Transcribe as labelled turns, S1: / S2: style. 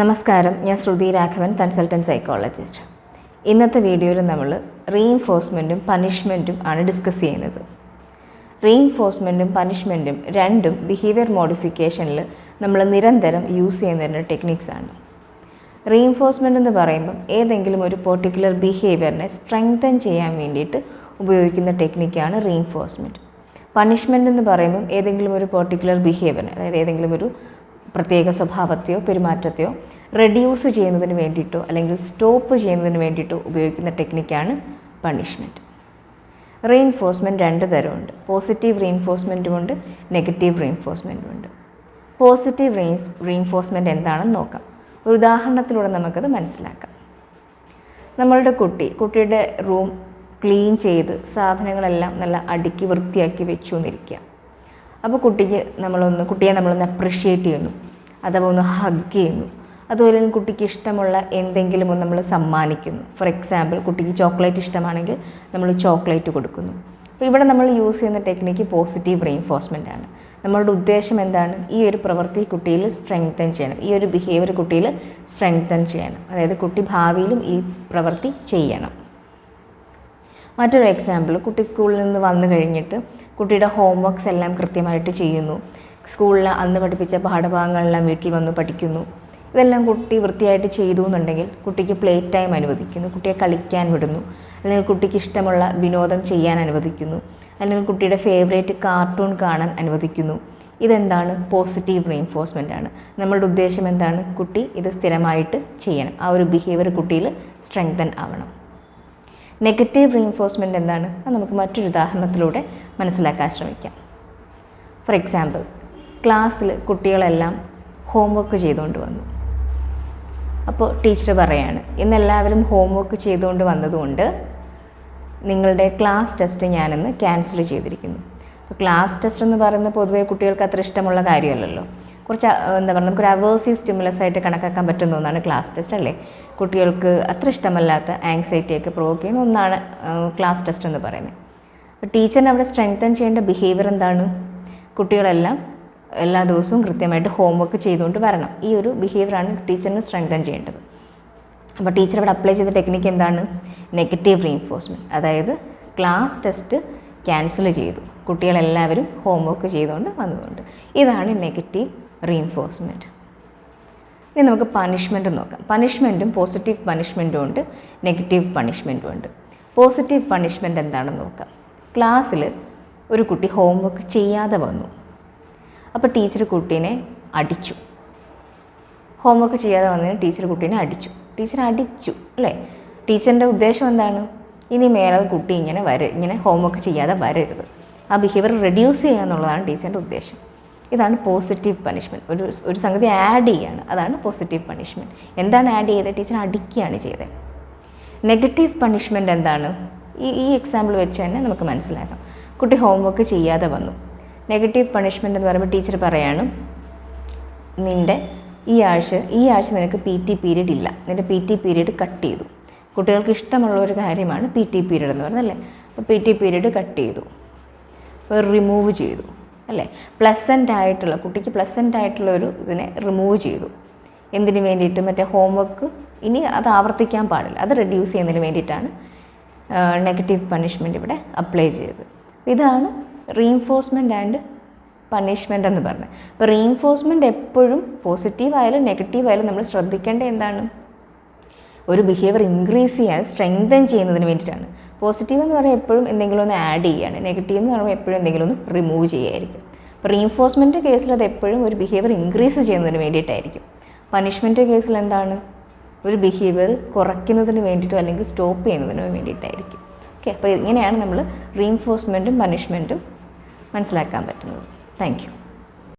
S1: നമസ്കാരം. ഞാൻ ശ്രുതി Raghavan consultant psychologist. ഇന്നത്തെ വീഡിയോയിൽ നമ്മൾ റീഇൻഫോഴ്സ്മെന്റും പണിഷ്മെന്റും ആണ് ഡിസ്കസ് ചെയ്യുന്നത്. റീഇൻഫോഴ്സ്മെന്റും പണിഷ്മെന്റും രണ്ടും ബിഹേവിയർ മോഡിഫിക്കേഷനിൽ നമ്മൾ നിരന്തരം യൂസ് ചെയ്യുന്ന ടെക്നിക്സ് ആണ്. റീഇൻഫോഴ്സ്മെന്റ് എന്ന് പറയുമ്പം ഏതെങ്കിലും ഒരു പെർട്ടിക്കുലർ ബിഹേവിയറിനെ സ്ട്രെങ്തൻ ചെയ്യാൻ വേണ്ടിയിട്ട് ഉപയോഗിക്കുന്ന ടെക്നിക്കാണ് റീഇൻഫോഴ്സ്മെന്റ് പണിഷ്മെന്റ് എന്ന് പറയുമ്പം ഏതെങ്കിലും ഒരു പെർട്ടിക്കുലർ ബിഹേവിയറിനെ അതായത് ഏതെങ്കിലും ഒരു പ്രത്യേക സ്വഭാവത്തെയോ പെരുമാറ്റത്തെയോ റെഡ്യൂസ് ചെയ്യുന്നതിന് വേണ്ടിയിട്ടോ അല്ലെങ്കിൽ സ്റ്റോപ്പ് ചെയ്യുന്നതിന് വേണ്ടിയിട്ടോ ഉപയോഗിക്കുന്ന ടെക്നിക്കാണ് പണിഷ്മെന്റ് റീഇൻഫോഴ്സ്മെന്റ് രണ്ട് തരമുണ്ട്. പോസിറ്റീവ് റീഇൻഫോഴ്സ്മെന്റുമുണ്ട് നെഗറ്റീവ് റീഇൻഫോഴ്സ്മെന്റും ഉണ്ട്. പോസിറ്റീവ് റീൻസ് റീഇൻഫോഴ്സ്മെന്റ് എന്താണെന്ന് നോക്കാം. ഒരു ഉദാഹരണത്തിലൂടെ നമുക്കത് മനസ്സിലാക്കാം. നമ്മളുടെ കുട്ടി കുട്ടിയുടെ റൂം ക്ലീൻ ചെയ്ത് സാധനങ്ങളെല്ലാം നല്ല അടുക്കി വൃത്തിയാക്കി വെച്ചു എന്നിരിക്കുക അപ്പോൾ കുട്ടിക്ക് നമ്മളൊന്ന് കുട്ടിയെ നമ്മളൊന്ന് അപ്രിഷ്യേറ്റ് ചെയ്യുന്നു. അഥവാ ഒന്ന് ഹഗ് ചെയ്യുന്നു. അതുപോലെ തന്നെ കുട്ടിക്ക് ഇഷ്ടമുള്ള എന്തെങ്കിലും ഒന്ന് നമ്മൾ സമ്മാനിക്കുന്നു. ഫോർ എക്സാമ്പിൾ കുട്ടിക്ക് ചോക്ലേറ്റ് ഇഷ്ടമാണെങ്കിൽ നമ്മൾ ചോക്ലേറ്റ് കൊടുക്കുന്നു. അപ്പോൾ ഇവിടെ നമ്മൾ യൂസ് ചെയ്യുന്ന ടെക്നിക്ക് പോസിറ്റീവ് റീഎൻഫോഴ്സ്മെന്റ് ആണ്. നമ്മളുടെ ഉദ്ദേശം എന്താണ്? ഈ ഒരു പ്രവൃത്തി കുട്ടിയിൽ സ്ട്രെങ്തൻ ചെയ്യണം. ഈ ഒരു ബിഹേവിയർ കുട്ടിയിൽ സ്ട്രെങ്തൻ ചെയ്യണം. അതായത് കുട്ടി ഭാവിയിലും ഈ പ്രവൃത്തി ചെയ്യണം. മറ്റൊരു എക്സാമ്പിൾ കുട്ടി സ്കൂളിൽ നിന്ന് വന്നു കഴിഞ്ഞിട്ട് കുട്ടിയുടെ ഹോംവർക്ക്സ് എല്ലാം കൃത്യമായിട്ട് ചെയ്യുന്നു. സ്കൂളിൽ അന്ന് പഠിപ്പിച്ച പാഠഭാഗങ്ങളെല്ലാം വീട്ടിൽ വന്ന് പഠിക്കുന്നു. ഇതെല്ലാം കുട്ടി വൃത്തിയായിട്ട് ചെയ്തു എന്നുണ്ടെങ്കിൽ കുട്ടിക്ക് പ്ലേ ടൈം അനുവദിക്കുന്നു കുട്ടിയെ കളിക്കാൻ വിടുന്നു. അല്ലെങ്കിൽ കുട്ടിക്ക് ഇഷ്ടമുള്ള വിനോദം ചെയ്യാൻ അനുവദിക്കുന്നു. അല്ലെങ്കിൽ കുട്ടിയുടെ ഫേവറേറ്റ് കാർട്ടൂൺ കാണാൻ അനുവദിക്കുന്നു. ഇതെന്താണ്? പോസിറ്റീവ് റീഎൻഫോഴ്സ്മെന്റ് ആണ്. നമ്മളുടെ ഉദ്ദേശം എന്താണ്? കുട്ടി ഇത് സ്ഥിരമായിട്ട് ചെയ്യണം. ആ ഒരു ബിഹേവിയർ കുട്ടിയിൽ സ്ട്രെങ്തൻ ആവണം. നെഗറ്റീവ് റീഇൻഫോഴ്സ്മെന്റ് എന്താണ്? അത് നമുക്ക് മറ്റൊരു ഉദാഹരണത്തിലൂടെ മനസ്സിലാക്കാൻ ശ്രമിക്കാം. ഫോർ എക്സാമ്പിൾ ക്ലാസ്സിൽ കുട്ടികളെല്ലാം ഹോംവർക്ക് ചെയ്തുകൊണ്ട് വന്നു. അപ്പോൾ ടീച്ചർ പറയാണ് ഇന്ന് എല്ലാവരും ഹോംവർക്ക് ചെയ്തുകൊണ്ട് വന്നതുകൊണ്ട് നിങ്ങളുടെ ക്ലാസ് ടെസ്റ്റ് ഞാനിന്ന് ക്യാൻസൽ ചെയ്തിരിക്കുന്നു. അപ്പോൾ ക്ലാസ് ടെസ്റ്റ് എന്ന് പറയുന്നത് പൊതുവേ കുട്ടികൾക്ക് അത്ര ഇഷ്ടമുള്ള കാര്യമല്ലല്ലോ. കുറച്ച് എന്താ പറയുക നമുക്കൊരു അവേഴ്സീവ് സ്റ്റിമുലസ് ആയിട്ട് കണക്കാക്കാൻ പറ്റുന്ന ഒന്നാണ് ക്ലാസ് ടെസ്റ്റ് അല്ലേ? കുട്ടികൾക്ക് അത്ര ഇഷ്ടമല്ലാത്ത ആങ്സൈറ്റിയൊക്കെ പ്രൊവോക്ക് ചെയ്യുന്ന ഒന്നാണ് ക്ലാസ് ടെസ്റ്റ് എന്ന് പറയുന്നത്. അപ്പോൾ ടീച്ചറിന് അവിടെ സ്ട്രെങ്തൻ ചെയ്യേണ്ട ബിഹേവിയർ എന്താണ്? കുട്ടികളെല്ലാം എല്ലാ ദിവസവും കൃത്യമായിട്ട് ഹോംവർക്ക് ചെയ്തുകൊണ്ട് വരണം. ഈ ഒരു ബിഹേവിയറാണ് ടീച്ചറിന് സ്ട്രെങ്തൻ ചെയ്യേണ്ടത്. അപ്പോൾ ടീച്ചർ അവിടെ അപ്ലൈ ചെയ്ത ടെക്നിക്ക് എന്താണ്? നെഗറ്റീവ് റീഇൻഫോഴ്സ്മെന്റ് അതായത് ക്ലാസ് ടെസ്റ്റ് ക്യാൻസൽ ചെയ്തു. കുട്ടികളെല്ലാവരും ഹോംവർക്ക് ചെയ്തുകൊണ്ട് വന്നതുകൊണ്ട്. ഇതാണ് നെഗറ്റീവ് റീഇൻഫോഴ്സ്മെന്റ് ഇനി നമുക്ക് പണിഷ്മെന്റ് നോക്കാം. പണിഷ്മെന്റും പോസിറ്റീവ് പണിഷ്മെന്റും ഉണ്ട് നെഗറ്റീവ് പണിഷ്മെന്റും ഉണ്ട്. പോസിറ്റീവ് പണിഷ്മെന്റ് എന്താണെന്ന് നോക്കാം. ക്ലാസ്സിൽ ഒരു കുട്ടി ഹോംവർക്ക് ചെയ്യാതെ വന്നു. അപ്പോൾ ടീച്ചർ കുട്ടീനെ അടിച്ചു. ഹോംവർക്ക് ചെയ്യാതെ വന്നതിന് ടീച്ചർ കുട്ടീനെ അടിച്ചു. ടീച്ചർ അടിച്ചു അല്ലേ? ടീച്ചറിന്റെ ഉദ്ദേശം എന്താണ്? ഇനി മേലെ കുട്ടി ഇങ്ങനെ വര ഇങ്ങനെ ഹോംവർക്ക് ചെയ്യാതെ വരരുത്. ആ ബിഹേവിയർ റെഡ്യൂസ് ചെയ്യുക എന്നുള്ളതാണ് ടീച്ചറിന്റെ ഉദ്ദേശം. ഇതാണ് പോസിറ്റീവ് പണിഷ്മെന്റ് ഒരു ഒരു സംഗതി ആഡ് ചെയ്യാണ്. അതാണ് പോസിറ്റീവ് പണിഷ്മെന്റ് എന്താണ് ആഡ് ചെയ്തത്? ടീച്ചർ അടിക്കുകയാണ് ചെയ്തത്. നെഗറ്റീവ് പണിഷ്മെന്റ് എന്താണ്? ഈ ഈ എക്സാമ്പിൾ വെച്ച് തന്നെ നമുക്ക് മനസ്സിലാക്കാം. കുട്ടി ഹോംവർക്ക് ചെയ്യാതെ വന്നു. നെഗറ്റീവ് പണിഷ്മെന്റ് എന്ന് പറയുമ്പോൾ ടീച്ചർ പറയാണ് നിന്റെ ഈ ആഴ്ച ഈ ആഴ്ച നിനക്ക് പി ടി പീരീഡ് ഇല്ല. നിന്റെ പി ടി പീരീഡ് കട്ട് ചെയ്തു. കുട്ടികൾക്ക് ഇഷ്ടമുള്ള ഒരു കാര്യമാണ് പി ടി പീരീഡ് എന്ന് പറയുന്നത് അല്ലേ? അപ്പോൾ പി ടി പീരീഡ് കട്ട് ചെയ്തു. റിമൂവ് ചെയ്തു. അല്ലേ? പ്ലസന്റ് ആയിട്ടുള്ള കുട്ടിക്ക് പ്ലസന്റ് ആയിട്ടുള്ള ഒരു ഇതിനെ റിമൂവ് ചെയ്തു. എന്തിനു വേണ്ടിയിട്ട്? മറ്റേ ഹോംവർക്ക് ഇനി അത് ആവർത്തിക്കാൻ പാടില്ല. അത് റെഡ്യൂസ് ചെയ്യുന്നതിന് വേണ്ടിയിട്ടാണ് നെഗറ്റീവ് പണിഷ്മെന്റ് ഇവിടെ അപ്ലൈ ചെയ്തത്. ഇതാണ് റീഇൻഫോഴ്സ്മെന്റ് ആൻഡ് പണിഷ്മെന്റ് എന്ന് പറഞ്ഞത്. അപ്പോൾ റീഇൻഫോഴ്സ്മെന്റ് എപ്പോഴും പോസിറ്റീവ് ആയാലും നെഗറ്റീവ് ആയാലും നമ്മൾ ശ്രദ്ധിക്കേണ്ട എന്താണ്? ഒരു ബിഹേവിയർ ഇൻക്രീസ് ചെയ്യാൻ സ്ട്രെങ്തൻ ചെയ്യുന്നതിന് വേണ്ടിയിട്ടാണ്. പോസിറ്റീവ് എന്ന് പറയുമ്പോൾ എപ്പോഴും എന്തെങ്കിലും ഒന്ന് ആഡ് ചെയ്യുകയാണ് നെഗറ്റീവ് എന്ന് പറയുമ്പോൾ എപ്പോഴും എന്തെങ്കിലും ഒന്ന് റിമൂവ് ചെയ്യുമായിരിക്കും അപ്പോൾ റീഇൻഫോഴ്സ്മെന്റ് കേസിൽ അത് എപ്പോഴും ഒരു ബിഹേവിയർ ഇൻക്രീസ് ചെയ്യുന്നതിന് വേണ്ടിയിട്ടായിരിക്കും. പണിഷ്മെന്റ് കേസിൽ എന്താണ്? ഒരു ബിഹേവിയർ കുറയ്ക്കുന്നതിന് വേണ്ടിയിട്ടോ അല്ലെങ്കിൽ സ്റ്റോപ്പ് ചെയ്യുന്നതിനോ വേണ്ടിയിട്ടായിരിക്കും. ഓക്കെ അപ്പോൾ ഇങ്ങനെയാണ് നമ്മൾ റീഇൻഫോഴ്സ്മെന്റും പണിഷ്മെന്റും മനസ്സിലാക്കാൻ പറ്റുന്നത്. താങ്ക്